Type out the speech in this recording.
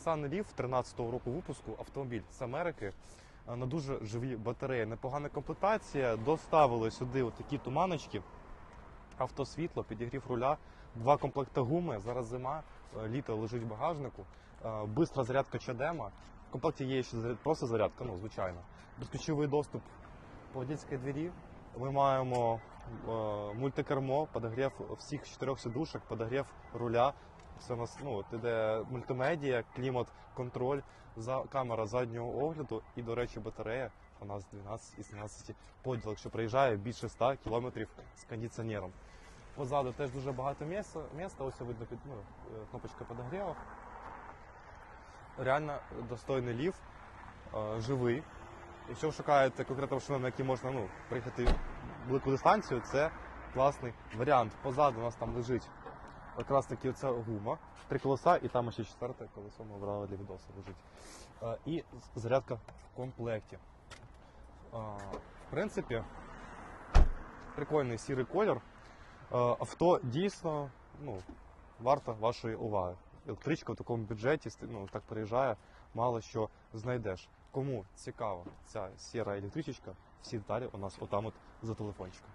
Nissan Leaf 13-го року випуску автомобіль з Америки е, на дуже живі батареї. Непогана комплектація. Доставили сюди такі туманочки, автосвітло, підігрів руля, два комплекти гуми. Зараз зима, е, літо лежить в багажнику. е, Бистра зарядка чадема. В комплекті є ще просто зарядка, ну звичайно. Безключовий доступ по водійській двері. Ми маємо мультикермо, подогрів всіх чотирьох сидушок, подогрів руля. У нас ну, іде мультимедіа, клімат, контроль, за, камера заднього огляду і, до речі, батарея. У нас 12 із 17 поділ, якщо приїжджає більше 100 кілометрів з кондиціонером. Позаду теж дуже багато місця. місця. Ось видно під ну, е, кнопочка подогріву. Реально достойний ліф, е, живий. Якщо ви шукаєте конкретно машину, на якій можна ну, приїхати велику дистанцію, це класний варіант. Позаду у нас там лежить якраз таки оця гума, три колеса, і там ще четверте колесо ми обрали для відосу лежить. Е, І зарядка в комплекті. Е, В принципі, прикольний сірий колір. Е, Авто дійсно ну, варто вашої уваги. Електричка в такому бюджеті ну, так приїжджає, мало що знайдеш. Кому цікава ця сіра електричка, всі деталі у нас отам от за телефончиком.